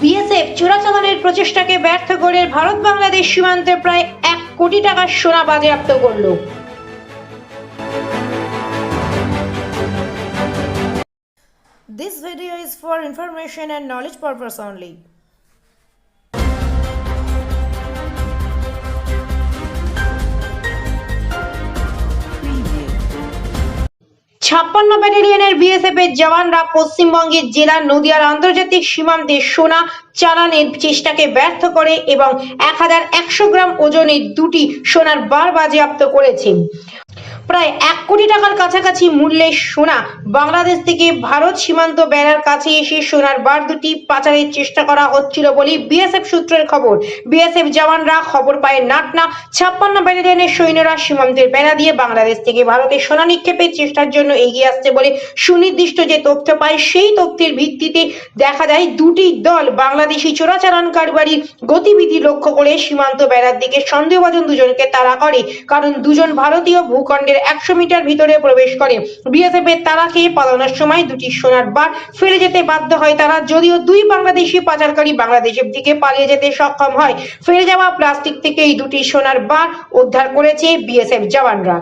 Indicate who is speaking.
Speaker 1: BSF চোরাচালানের প্রচেষ্টাকে ব্যর্থ করে ভারত বাংলাদেশ সীমান্তে প্রায় এক কোটি টাকার সোনা বাজেয়াপ্ত করল This video is for information and knowledge purpose only. ছাপ্পান্ন ব্যাটালিয়নের বিএসএফ এর জওয়ানরা পশ্চিমবঙ্গের জেলার নদিয়ার আন্তর্জাতিক সীমান্তে সোনা, চালানের চেষ্টাকে ব্যর্থ করে এবং এক হাজার একশো গ্রাম ওজনের দুটি সোনার বার বাজেয়াপ্ত করেছে। প্রায় এক কোটি টাকার কাছাকাছি মূল্যের সোনা। বাংলাদেশ থেকে ভারত সীমান্ত বেড়ার কাছে এসে সোনার বার দুটি পাচারের চেষ্টা করা হচ্ছিল বলে বিএসএফ সূত্রের খবর। বিএসএফ জওয়ানরা খবর পায় নাটনা, ছাপ্পান্ন ব্যাটালিয়নের সৈন্যরা সীমান্তের বেড়া দিয়ে বাংলাদেশ থেকে ভারতে সোনা নিক্ষেপের চেষ্টার জন্য এগিয়ে আসছে বলে সুনির্দিষ্ট যে তথ্য পায়, সেই তথ্যের ভিত্তিতে দেখা যায় দুটি দল বাংলাদেশি চোরাচালান কারবারির গতিবিধি লক্ষ্য করে সীমান্ত বেড়ার দিকে সন্দেহভাজন দুজনকে তাড়া করে। কারণ দুজন ভারতীয় ভূখণ্ডের একশো মিটার ভিতরে প্রবেশ করে। বিএসএফ এর তারা খেয়ে পালানোর সময় দুটি সোনার বার ফিরে যেতে বাধ্য হয় তারা। যদিও দুই বাংলাদেশি পাচারকারী বাংলাদেশের দিকে পালিয়ে যেতে সক্ষম হয়। ফিরে যাওয়া প্লাস্টিক থেকে এই দুটি সোনার বার উদ্ধার করেছে বিএসএফ জওয়ানরা।